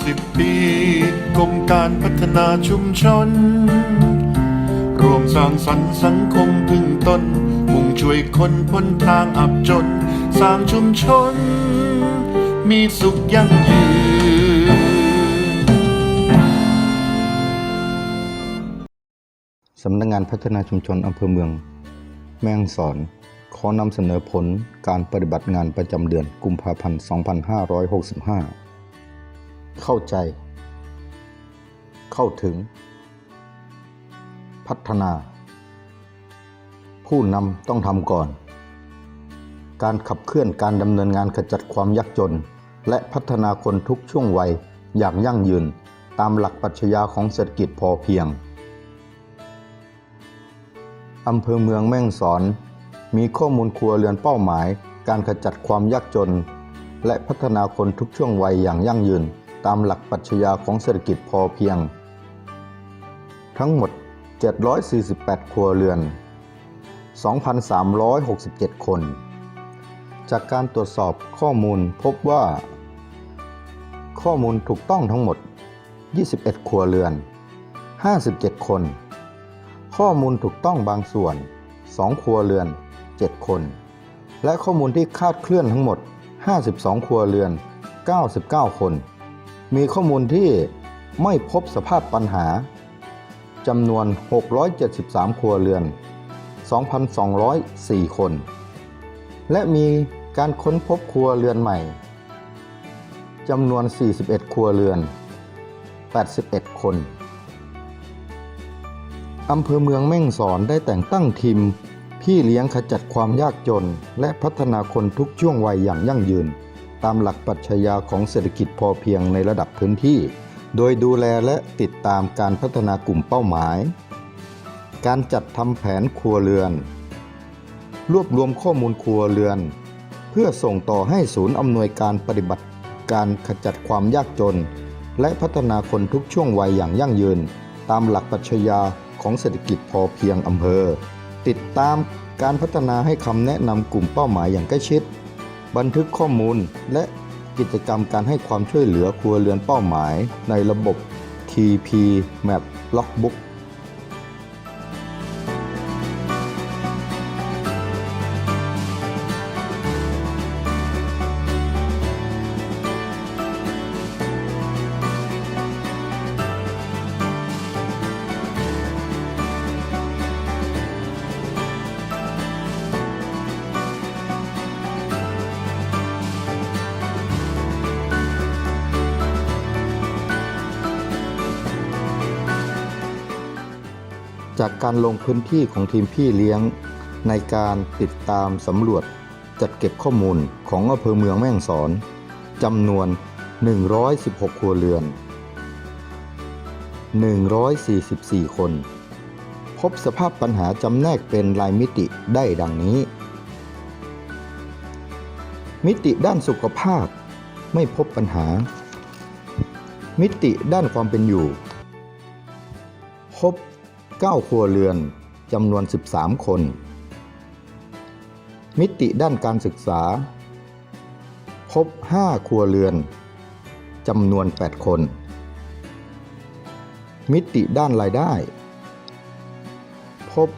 60ปีกรมการพัฒนาชุมชน รวมสร้างสรรค์สังคมพึ่งตน มุ่งช่วยคนพ้นทางอับจน สร้างชุมชน มีสุขยั่งยืน สำนักงานพัฒนาชุมชนอำเภอเมือง แม่ฮ่องสอนขอนำเสนอผลการปฏิบัติงานประจำเดือนกุมภาพันธ์ 2565 เข้าใจ เข้าถึง พัฒนา ผู้นำต้องทำก่อน การขับเคลื่อนการดำเนินงานขจัดความยากจน และพัฒนาคนทุกช่วงวัยอย่างยั่งยืน ตามหลักปรัชญาของเศรษฐกิจพอเพียงอำเภอเมืองแม่งสอน มีข้อมูลครัวเรือนเป้าหมาย การขจัดความยากจน และพัฒนาคนทุกช่วงวัยอย่างยั่งยืน ตามหลักปรัชญาของเศรษฐกิจพอเพียง ทั้งหมด 748 ครัวเรือน 2,367 คน จากการตรวจสอบข้อมูลพบว่า ข้อมูลถูกต้องทั้งหมด 21 ครัวเรือน 57 คน ข้อมูลถูกต้องบางส่วน 2 ครัวเรือน 7 คน และข้อมูลที่คาดเคลื่อนทั้งหมด 52 ครัวเรือน 99 คน มีข้อมูลที่ไม่พบสภาพปัญหาจำนวน 673 ครัวเรือน 2,204 คน และมีการค้นพบครัวเรือนใหม่จำนวน 41 ครัวเรือน 81 คน อำเภอเมืองแม่งสอนได้แต่งตั้งทีมพี่เลี้ยงขจัดความยากจน และพัฒนาคนทุกช่วงวัยอย่างยั่งยืน ตามหลักปรัชญาของเศรษฐกิจพอเพียงในระดับพื้นที่ โดยดูแลและติดตามการพัฒนากลุ่มเป้าหมาย การจัดทำแผนครัวเรือน รวบรวมข้อมูลครัวเรือน เพื่อส่งต่อให้ศูนย์อำนวยการปฏิบัติการขจัดความยากจน และพัฒนาคนทุกช่วงวัยอย่างยั่งยืน ตามหลักปรัชญาของเศรษฐกิจพอเพียงอำเภอ ติดตามการพัฒนาให้คำแนะนำกลุ่มเป้าหมายอย่างใกล้ชิด บันทึกข้อมูลและกิจกรรมการให้ความช่วยเหลือครัวเรือนเป้าหมายในระบบ TP Map Logbook จากการลงพื้นที่ของทีมพี่เลี้ยง ในการติดตามสำรวจจัดเก็บข้อมูลของอำเภอเมืองแม่ฮ่องสอนจำนวน 116 ครัวเรือน 144 คน พบสภาพปัญหาจำแนกเป็นรายมิติได้ดังนี้ มิติด้านสุขภาพไม่พบปัญหา มิติด้านความเป็นอยู่ พบ 9 ครัวเรือนจำนวน 13 คน มิติด้านการศึกษา พบ 5 ครัวเรือนจำนวน 8 คน มิติด้านรายได้ พบ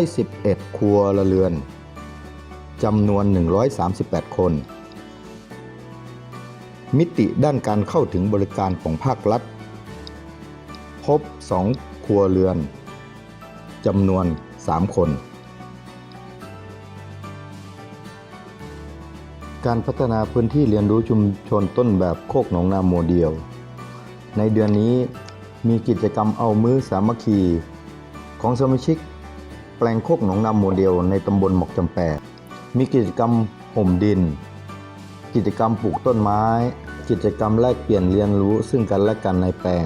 111 ครัวเรือนจำนวน 138 คน มิติด้านการเข้าถึงบริการของภาครัฐ พบ 2 ครัวเรือน จำนวน 3 คน การพัฒนาพื้นที่เรียนรู้ชุมชนต้นแบบโคกหนองนาโมเดล ในเดือนนี้มีกิจกรรมเอามือสามัคคี ของสมาชิก แปลงโคกหนองนาโมเดล ในตำบลหมอกจำแปดมีกิจกรรมห่มดิน กิจกรรมปลูกต้นไม้ กิจกรรมแลกเปลี่ยนเรียนรู้ซึ่งกันและกันในแปลง